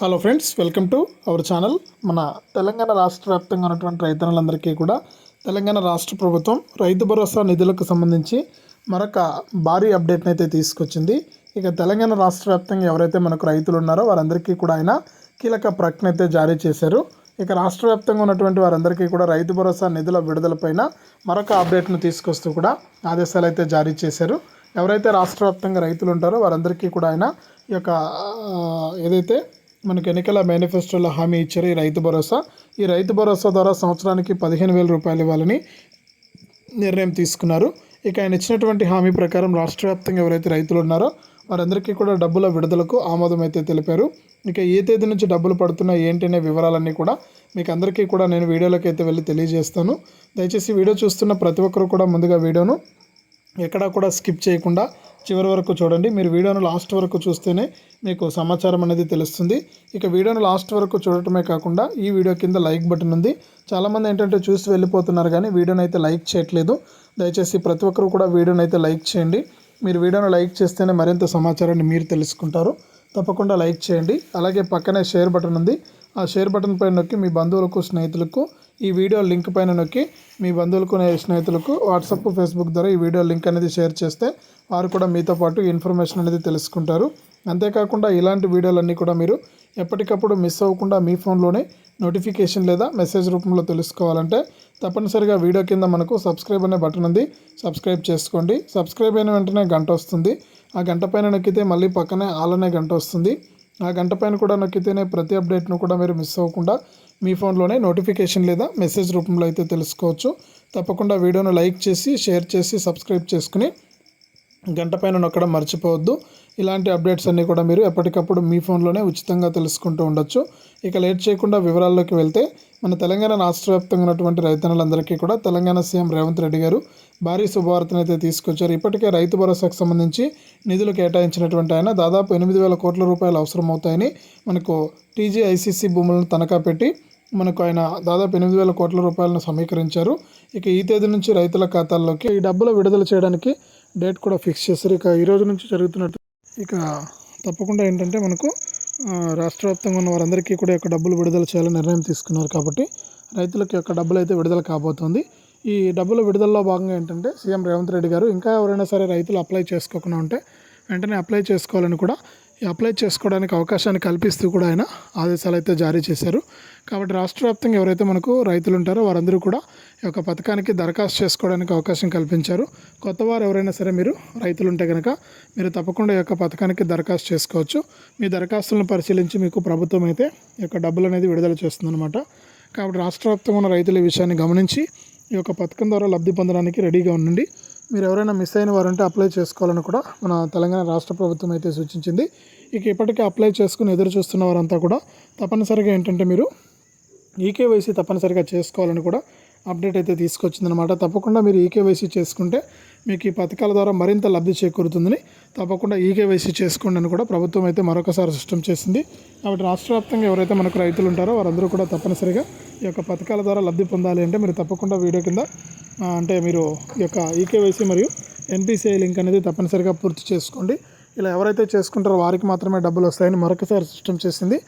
Hello friends welcome to our channel మన తెలంగాణ రాష్ట్ర వ్యాప్తంగా ఉన్నటువంటి రైతన్నులందరికీ కూడా తెలంగాణ రాష్ట్ర ప్రభుత్వం రైతు భరోసా నిధులకు సంబంధించి మరొక భారీ అప్డేట్ని అయితే తీసుకొచ్చింది. ఇక తెలంగాణ రాష్ట్ర వ్యాప్తంగా ఎవరైతే మనకు రైతులు ఉన్నారో వారందరికీ కూడా ఆయన కీలక ప్రకటన అయితే జారీ చేశారు. ఇక రాష్ట్ర వ్యాప్తంగా ఉన్నటువంటి వారందరికీ కూడా రైతు భరోసా నిధుల విడుదలపైన మరొక అప్డేట్ను తీసుకొస్తూ కూడా ఆదేశాలు అయితే జారీ చేశారు. ఎవరైతే రాష్ట్ర వ్యాప్తంగా రైతులు ఉంటారో వారందరికీ కూడా ఆయన ఈ యొక్క ఏదైతే మనకు ఎన్నికల మేనిఫెస్టోలో హామీ ఇచ్చారు ఈ రైతు భరోసా. ఈ రైతు భరోసా ద్వారా సంవత్సరానికి పదిహేను వేల రూపాయలు ఇవ్వాలని నిర్ణయం తీసుకున్నారు. ఇక ఆయన ఇచ్చినటువంటి హామీ ప్రకారం రాష్ట్ర వ్యాప్తంగా ఎవరైతే రైతులు ఉన్నారో వారందరికీ కూడా డబ్బుల విడుదలకు ఆమోదం అయితే తెలిపారు. ఇక ఏ తేదీ నుంచి డబ్బులు పడుతున్నాయి ఏంటి అనే వివరాలన్నీ కూడా మీకు అందరికీ కూడా నేను వీడియోలోకి అయితే వెళ్ళి తెలియజేస్తాను. దయచేసి వీడియో చూస్తున్న ప్రతి ఒక్కరు కూడా ముందుగా వీడియోను ఎక్కడా కూడా స్కిప్ చేయకుండా చివరి వరకు చూడండి. మీరు వీడియోను లాస్ట్ వరకు చూస్తేనే మీకు సమాచారం అనేది తెలుస్తుంది. ఇక వీడియోను లాస్ట్ వరకు చూడటమే కాకుండా ఈ వీడియో కింద లైక్ బటన్ ఉంది. చాలామంది ఏంటంటే చూసి వెళ్ళిపోతున్నారు కానీ వీడియోని అయితే లైక్ చేయట్లేదు. దయచేసి ప్రతి ఒక్కరు కూడా వీడియోని అయితే లైక్ చేయండి. మీరు వీడియోను లైక్ చేస్తేనే మరింత సమాచారాన్ని మీరు తెలుసుకుంటారు. తప్పకుండా లైక్ చేయండి. అలాగే పక్కనే షేర్ బటన్ ఉంది. ఆ షేర్ బటన్ పైన నొక్కి మీ బంధువులకు స్నేహితులకు ఈ వీడియో లింక్ పైన నొక్కి మీ బంధువులకు స్నేహితులకు వాట్సాప్ ఫేస్బుక్ ద్వారా ఈ వీడియో లింక్ అనేది షేర్ చేస్తే వారు కూడా మీతో పాటు ఇన్ఫర్మేషన్ అనేది తెలుసుకుంటారు. అంతేకాకుండా ఇలాంటి వీడియోలన్నీ కూడా మీరు ఎప్పటికప్పుడు మిస్ అవ్వకుండా మీ ఫోన్లోనే నోటిఫికేషన్ లేదా మెసేజ్ రూపంలో తెలుసుకోవాలంటే తప్పనిసరిగా వీడియో కింద మనకు సబ్స్క్రైబ్ అనే బటన్ ఉంది. సబ్స్క్రైబ్ చేసుకోండి. సబ్స్క్రైబ్ అయిన వెంటనే గంట వస్తుంది. ఆ గంట పైన నొక్కితే మళ్ళీ పక్కనే ఆల్ అనే గంట వస్తుంది. ఆ గంట పైన కూడా నొక్కితేనే ప్రతి అప్డేట్ను కూడా మీరు మిస్ అవ్వకుండా మీ ఫోన్లోనే నోటిఫికేషన్ లేదా మెసేజ్ రూపంలో అయితే తెలుసుకోవచ్చు. తప్పకుండా వీడియోను లైక్ చేసి షేర్ చేసి సబ్స్క్రైబ్ చేసుకుని గంట పైన నొక్కడం మర్చిపోవద్దు. ఇలాంటి అప్డేట్స్ అన్నీ కూడా మీరు ఎప్పటికప్పుడు మీ ఫోన్లోనే ఉచితంగా తెలుసుకుంటూ ఉండొచ్చు. ఇక లేట్ చేయకుండా వివరాల్లోకి వెళ్తే మన తెలంగాణ రాష్ట్ర వ్యాప్తంగా ఉన్నటువంటి రైతన్నులందరికీ కూడా తెలంగాణ సీఎం రేవంత్ రెడ్డి గారు భారీ శుభవార్తను అయితే తీసుకొచ్చారు. ఇప్పటికే రైతు భరోసాకు సంబంధించి నిధులు కేటాయించినటువంటి ఆయన దాదాపు ఎనిమిది వేల కోట్ల రూపాయలు అవసరమవుతాయని మనకు టీజీఐసీసీ భూములను తనఖా పెట్టి మనకు ఆయన దాదాపు ఎనిమిది వేల కోట్ల రూపాయలను సమీకరించారు. ఇక ఈ తేదీ నుంచి రైతుల ఖాతాల్లోకి ఈ డబ్బులు విడుదల చేయడానికి డేట్ కూడా ఫిక్స్ చేస్తారు ఇక ఈ రోజు నుంచి జరుగుతున్నట్టు ఇక తప్పకుండా ఏంటంటే మనకు రాష్ట్ర వ్యాప్తంగా ఉన్న వారందరికీ కూడా ఈ యొక్క డబ్బులు విడుదల చేయాలని నిర్ణయం తీసుకున్నారు కాబట్టి రైతులకు యొక్క డబ్బులు అయితే విడుదల కాబోతుంది. ఈ డబ్బుల విడుదలలో భాగంగా ఏంటంటే సీఎం రేవంత్ రెడ్డి గారు ఇంకా ఎవరైనా సరే రైతులు అప్లై చేసుకోకుండా ఉంటే వెంటనే అప్లై చేసుకోవాలని కూడా ఈ అప్లై చేసుకోవడానికి అవకాశాన్ని కల్పిస్తూ కూడా ఆయన ఆదేశాలు అయితే జారీ చేశారు. కాబట్టి రాష్ట్ర వ్యాప్తంగా ఎవరైతే మనకు రైతులు ఉంటారో వారందరూ కూడా ఈ యొక్క పథకానికి దరఖాస్తు చేసుకోవడానికి అవకాశం కల్పించారు. కొత్త వారు ఎవరైనా సరే మీరు రైతులు ఉంటే కనుక మీరు తప్పకుండా ఈ యొక్క పథకానికి దరఖాస్తు చేసుకోవచ్చు. మీ దరఖాస్తులను పరిశీలించి మీకు ప్రభుత్వం అయితే ఈ యొక్క డబ్బులు అనేది విడుదల చేస్తుందన్నమాట. కాబట్టి రాష్ట్ర వ్యాప్తంగా ఉన్న రైతుల విషయాన్ని గమనించి ఈ యొక్క పథకం ద్వారా లబ్ధి పొందడానికి రెడీగా ఉండండి. మీరు ఎవరైనా మిస్ అయిన వారంటే అప్లై చేసుకోవాలని కూడా మన తెలంగాణ రాష్ట్ర ప్రభుత్వం అయితే సూచించింది. ఇక ఇప్పటికే అప్లై చేసుకుని ఎదురు చూస్తున్న వారంతా కూడా తప్పనిసరిగా ఏంటంటే మీరు ఈకేవైసీ తప్పనిసరిగా చేసుకోవాలని కూడా అప్డేట్ అయితే తీసుకొచ్చిందనమాట తప్పకుండా మీరు ఈకేవైసీ చేసుకుంటే మీకు ఈ పథకాల ద్వారా మరింత లబ్ధి చేకూరుతుందని తప్పకుండా ఈకేవైసీ చేసుకోండి అని కూడా ప్రభుత్వం అయితే మరొకసారి సిస్టమ్ చేసింది. కాబట్టి రాష్ట్ర వ్యాప్తంగా ఎవరైతే మనకు రైతులు ఉంటారో వారందరూ కూడా తప్పనిసరిగా ఈ యొక్క పథకాల ద్వారా లబ్ధి పొందాలి అంటే మీరు తప్పకుండా వీడియో కింద అంటే మీరు ఈ యొక్క ఈకేవైసీ మరియు ఎన్పిసిఐ లింక్ అనేది తప్పనిసరిగా పూర్తి చేసుకోండి. ఇలా ఎవరైతే చేసుకుంటారో వారికి మాత్రమే డబ్బులు వస్తాయని మరొకసారి సిస్టమ్ చేసింది.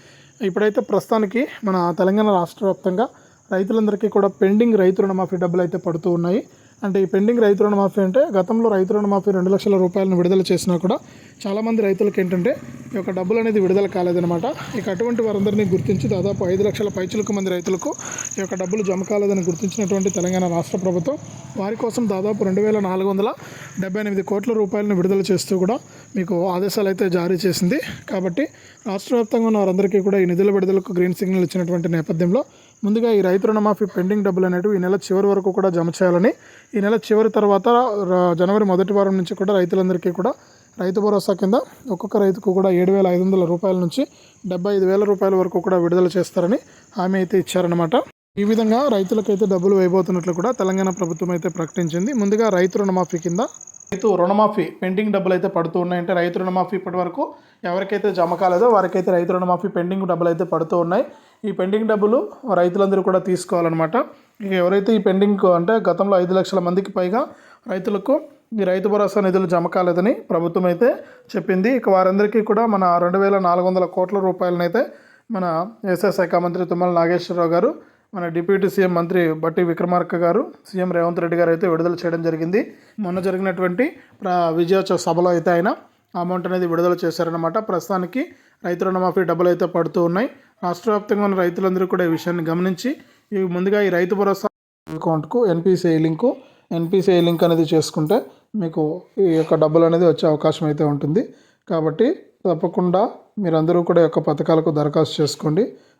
ఇప్పుడైతే ప్రస్తుతానికి మన తెలంగాణ రాష్ట్ర వ్యాప్తంగా రైతులందరికీ కూడా పెండింగ్ రైతు రుణమాఫీ డబ్బులు అయితే పడుతూ ఉన్నాయి. అంటే ఈ పెండింగ్ రైతు రుణమాఫీ అంటే గతంలో రైతు రుణమాఫీ రెండు లక్షల రూపాయలను విడుదల చేసినా కూడా చాలామంది రైతులకు ఏంటంటే ఈ యొక్క డబ్బులు అనేది విడుదల కాలేదనమాట ఇక అటువంటి వారందరినీ గుర్తించి దాదాపు ఐదు లక్షల పైచులకు మంది రైతులకు ఈ యొక్క డబ్బులు జమ కాలేదని గుర్తించినటువంటి తెలంగాణ రాష్ట్ర ప్రభుత్వం వారి కోసం దాదాపు రెండు వేల నాలుగు వందల డెబ్బై ఎనిమిది కోట్ల రూపాయలను విడుదల చేస్తూ కూడా మీకు ఆదేశాలు అయితే జారీ చేసింది. కాబట్టి రాష్ట్ర వ్యాప్తంగా ఉన్న వారందరికీ కూడా ఈ నిధుల విడుదలకు గ్రీన్ సిగ్నల్ ఇచ్చినటువంటి నేపథ్యంలో ముందుగా ఈ రైతు రుణమాఫీ పెండింగ్ డబ్బులు అనేవి ఈ నెల చివరి వరకు కూడా జమ చేయాలని. ఈ నెల చివరి తర్వాత జనవరి మొదటి వారం నుంచి కూడా రైతులందరికీ కూడా రైతు భరోసా కింద ఒక్కొక్క రైతుకు కూడా ఏడు వేల ఐదు వందల రూపాయల నుంచి డెబ్బై ఐదు వేల రూపాయల వరకు కూడా విడుదల చేస్తారని హామీ అయితే ఇచ్చారనమాట ఈ విధంగా రైతులకైతే డబ్బులు వేయబోతున్నట్లు కూడా తెలంగాణ ప్రభుత్వం అయితే ప్రకటించింది. ముందుగా రైతు రుణమాఫీ కింద రైతు రుణమాఫీ పెండింగ్ డబ్బులు అయితే పడుతూ ఉన్నాయంటే రైతు రుణమాఫీ ఇప్పటి వరకు ఎవరికైతే జమ కాలేదో వారికైతే రైతు రుణమాఫీ పెండింగ్ డబ్బులు అయితే పడుతూ ఉన్నాయి. ఈ పెండింగ్ డబ్బులు రైతులందరూ కూడా తీసుకోవాలన్నమాట. ఇక ఎవరైతే ఈ పెండింగ్ అంటే గతంలో ఐదు లక్షల మందికి పైగా రైతులకు ఈ రైతు భరోసా నిధులు జమ కాలేదని ప్రభుత్వం అయితే చెప్పింది. ఇక వారందరికీ కూడా మన రెండు వేల నాలుగు వందల కోట్ల రూపాయలనైతే మన వ్యవసాయ శాఖ మంత్రి తుమ్మల నాగేశ్వరరావు గారు మన డిప్యూటీ సీఎం మంత్రి బట్టి విక్రమార్క గారు సీఎం రేవంత్ రెడ్డి గారు అయితే విడుదల చేయడం జరిగింది. మొన్న జరిగినటువంటి విజయోత్సవ సభలో అయితే ఆయన అమౌంట్ అనేది విడుదల చేశారనమాట ప్రస్తుతానికి రైతు రుణమాఫీ డబ్బులు అయితే పడుతూ ఉన్నాయి. రాష్ట్ర వ్యాప్తంగా ఉన్న రైతులందరూ కూడా ఈ విషయాన్ని గమనించి ఈ ముందుగా ఈ రైతు భరోసా అకౌంట్కు ఎన్పిసిఐ లింకు ఎన్పిసిఐ లింక్ అనేది చేసుకుంటే మీకు ఈ యొక్క డబ్బులు అనేది వచ్చే అవకాశం అయితే ఉంటుంది. కాబట్టి తప్పకుండా మీరందరూ కూడా ఈ యొక్క పథకాలకు దరఖాస్తు చేసుకోండి.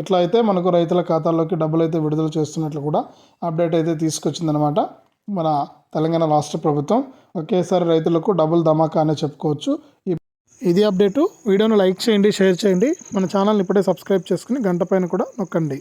ఇట్లా అయితే మనకు రైతుల ఖాతాల్లోకి డబ్బులు అయితే విడుదల చేస్తున్నట్లు కూడా అప్డేట్ అయితే తీసుకొచ్చిందనమాట మన తెలంగాణ రాష్ట్ర ప్రభుత్వం. ఒకేసారి రైతులకు డబుల్ ధమాకా అనే చెప్పుకోవచ్చు. ఇది అప్డేటు. వీడియోను లైక్ చేయండి షేర్ చేయండి. మన ఛానల్ని ఇప్పుడే సబ్స్క్రైబ్ చేసుకుని గంట పైన కూడా నొక్కండి.